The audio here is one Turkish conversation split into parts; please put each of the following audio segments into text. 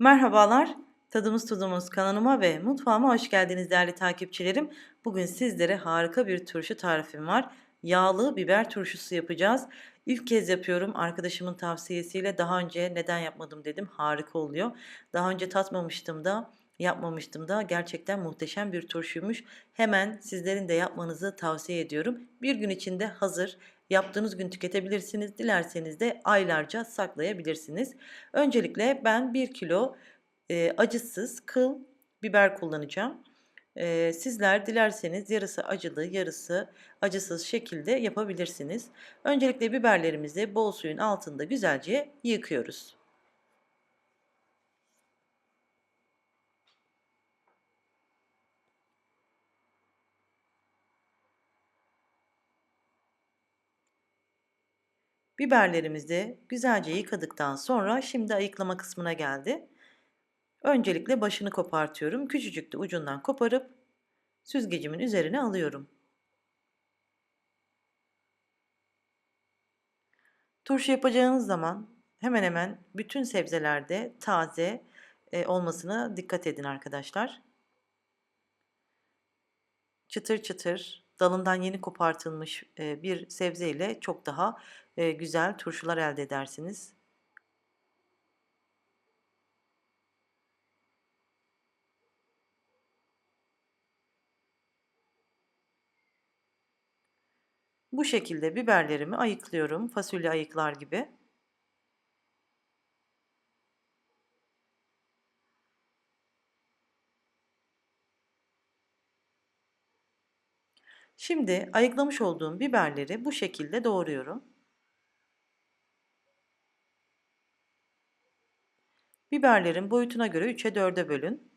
Merhabalar, Tadımız Tuzumuz kanalıma ve mutfağıma hoş geldiniz değerli takipçilerim. Bugün sizlere harika bir turşu tarifim var. Yağlı biber turşusu yapacağız. İlk kez yapıyorum arkadaşımın tavsiyesiyle. Daha önce neden yapmadım dedim. Harika oluyor. Daha önce tatmamıştım da yapmamıştım da gerçekten muhteşem bir turşuymuş. Hemen sizlerin de yapmanızı tavsiye ediyorum. Bir gün içinde hazır. Yaptığınız gün tüketebilirsiniz. Dilerseniz de aylarca saklayabilirsiniz. Öncelikle ben 1 kilo e, acısız kıl biber kullanacağım. E, sizler dilerseniz yarısı acılı yarısı acısız şekilde yapabilirsiniz. Öncelikle biberlerimizi bol suyun altında güzelce yıkıyoruz. Biberlerimizi güzelce yıkadıktan sonra şimdi ayıklama kısmına geldi. Öncelikle başını kopartıyorum. Küçücük de ucundan koparıp süzgecimin üzerine alıyorum. Turşu yapacağınız zaman hemen hemen bütün sebzelerde taze e, olmasına dikkat edin arkadaşlar. Çıtır çıtır dalından yeni kopartılmış bir sebze ile çok daha güzel turşular elde edersiniz. Bu şekilde biberlerimi ayıklıyorum. Fasulye ayıklar gibi. Şimdi ayıklamış olduğum biberleri bu şekilde doğruyorum. Biberlerin boyutuna göre 3'e 4'e bölün.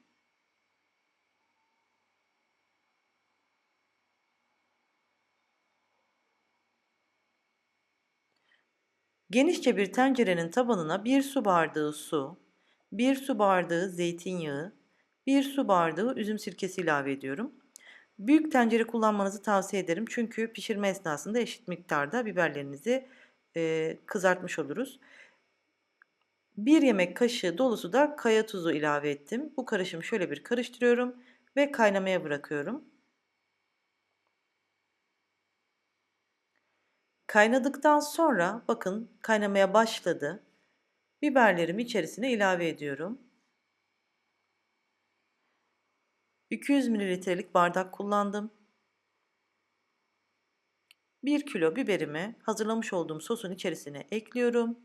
Genişçe bir tencerenin tabanına 1 su bardağı su, 1 su bardağı zeytinyağı, 1 su bardağı üzüm sirkesi ilave ediyorum. Büyük tencere kullanmanızı tavsiye ederim çünkü pişirme esnasında eşit miktarda biberlerinizi e, kızartmış oluruz. 1 yemek kaşığı dolusu da kaya tuzu ilave ettim. Bu karışımı şöyle bir karıştırıyorum ve kaynamaya bırakıyorum. Kaynadıktan sonra bakın kaynamaya başladı. Biberlerimi içerisine ilave ediyorum. 200 mililitrelik bardak kullandım. 1 kilo biberimi hazırlamış olduğum sosun içerisine ekliyorum.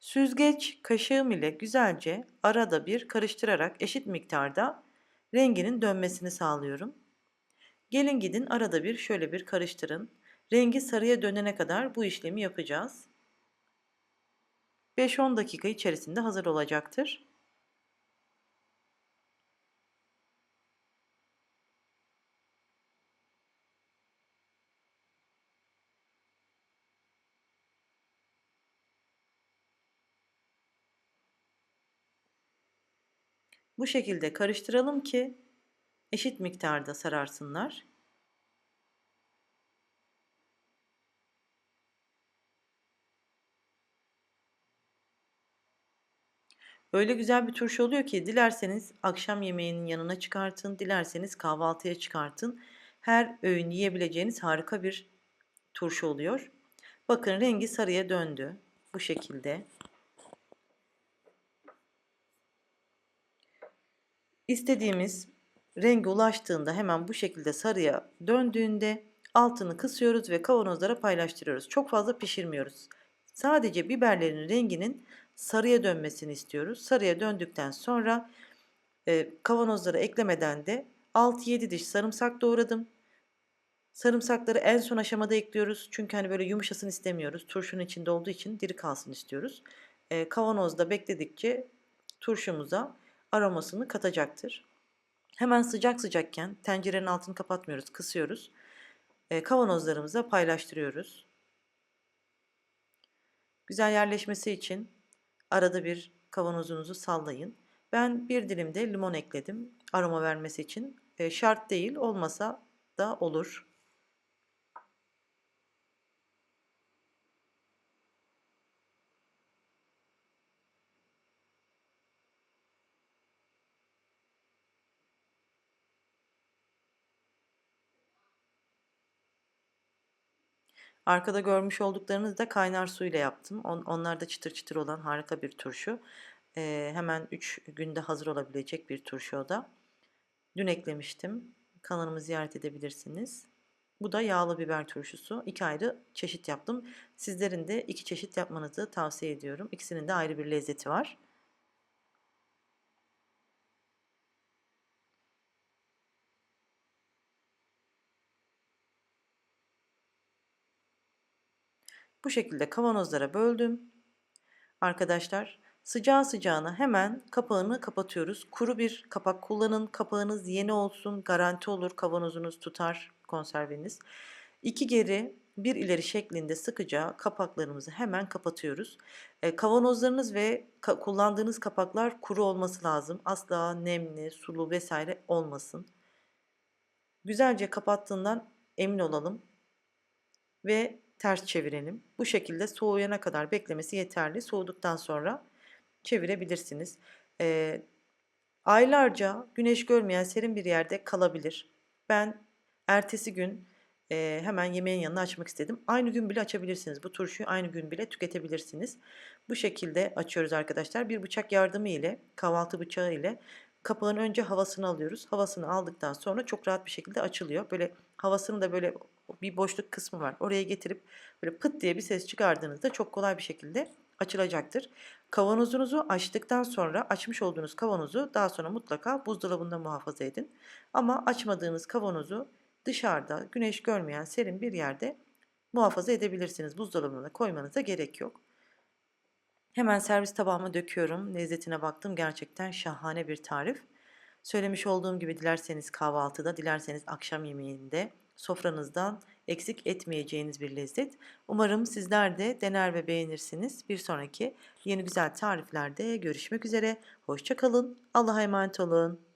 Süzgeç kaşığım ile güzelce arada bir karıştırarak eşit miktarda renginin dönmesini sağlıyorum. Gelin gidin arada bir şöyle bir karıştırın. Rengi sarıya dönene kadar bu işlemi yapacağız. 5-10 dakika içerisinde hazır olacaktır. Bu şekilde karıştıralım ki eşit miktarda sararsınlar. Öyle güzel bir turşu oluyor ki dilerseniz akşam yemeğinin yanına çıkartın, dilerseniz kahvaltıya çıkartın. Her öğün yiyebileceğiniz harika bir turşu oluyor. Bakın rengi sarıya döndü. Bu şekilde. İstediğimiz rengi ulaştığında hemen bu şekilde sarıya döndüğünde altını kısıyoruz ve kavanozlara paylaştırıyoruz. Çok fazla pişirmiyoruz. Sadece biberlerin renginin sarıya dönmesini istiyoruz. Sarıya döndükten sonra e, kavanozlara eklemeden de 6-7 diş sarımsak doğradım. Sarımsakları en son aşamada ekliyoruz. Çünkü hani böyle yumuşasın istemiyoruz. Turşunun içinde olduğu için diri kalsın istiyoruz. E, kavanozda bekledikçe turşumuza aromasını katacaktır. Hemen sıcak sıcakken tencerenin altını kapatmıyoruz, kısıyoruz. E, kavanozlarımıza paylaştırıyoruz. Güzel yerleşmesi için arada bir kavanozunuzu sallayın. Ben bir dilim de limon ekledim aroma vermesi için. E, şart değil, olmasa da olur. Arkada görmüş olduklarınız da kaynar su ile yaptım. On, onlar da çıtır çıtır olan harika bir turşu. Ee, hemen 3 günde hazır olabilecek bir turşu o da. Dün eklemiştim. Kanalımı ziyaret edebilirsiniz. Bu da yağlı biber turşusu. İki ayrı çeşit yaptım. Sizlerin de iki çeşit yapmanızı tavsiye ediyorum. İkisinin de ayrı bir lezzeti var. Bu şekilde kavanozlara böldüm. Arkadaşlar sıcağı sıcağına hemen kapağını kapatıyoruz. Kuru bir kapak kullanın. Kapağınız yeni olsun. Garanti olur. Kavanozunuz tutar konserveniz. İki geri bir ileri şeklinde sıkıca kapaklarımızı hemen kapatıyoruz. E, kavanozlarınız ve ka- kullandığınız kapaklar kuru olması lazım. Asla nemli, sulu vesaire olmasın. Güzelce kapattığından emin olalım ve ters çevirelim. Bu şekilde soğuyana kadar beklemesi yeterli. Soğuduktan sonra çevirebilirsiniz. Ee, aylarca güneş görmeyen serin bir yerde kalabilir. Ben ertesi gün e, hemen yemeğin yanına açmak istedim. Aynı gün bile açabilirsiniz. Bu turşuyu aynı gün bile tüketebilirsiniz. Bu şekilde açıyoruz arkadaşlar. Bir bıçak yardımı ile kahvaltı bıçağı ile kapağın önce havasını alıyoruz. Havasını aldıktan sonra çok rahat bir şekilde açılıyor. Böyle havasını da böyle bir boşluk kısmı var. Oraya getirip böyle pıt diye bir ses çıkardığınızda çok kolay bir şekilde açılacaktır. Kavanozunuzu açtıktan sonra açmış olduğunuz kavanozu daha sonra mutlaka buzdolabında muhafaza edin. Ama açmadığınız kavanozu dışarıda güneş görmeyen serin bir yerde muhafaza edebilirsiniz. Buzdolabına koymanıza gerek yok. Hemen servis tabağıma döküyorum. Lezzetine baktım. Gerçekten şahane bir tarif. Söylemiş olduğum gibi dilerseniz kahvaltıda, dilerseniz akşam yemeğinde sofranızdan eksik etmeyeceğiniz bir lezzet. Umarım sizler de dener ve beğenirsiniz. Bir sonraki yeni güzel tariflerde görüşmek üzere. Hoşçakalın. Allah'a emanet olun.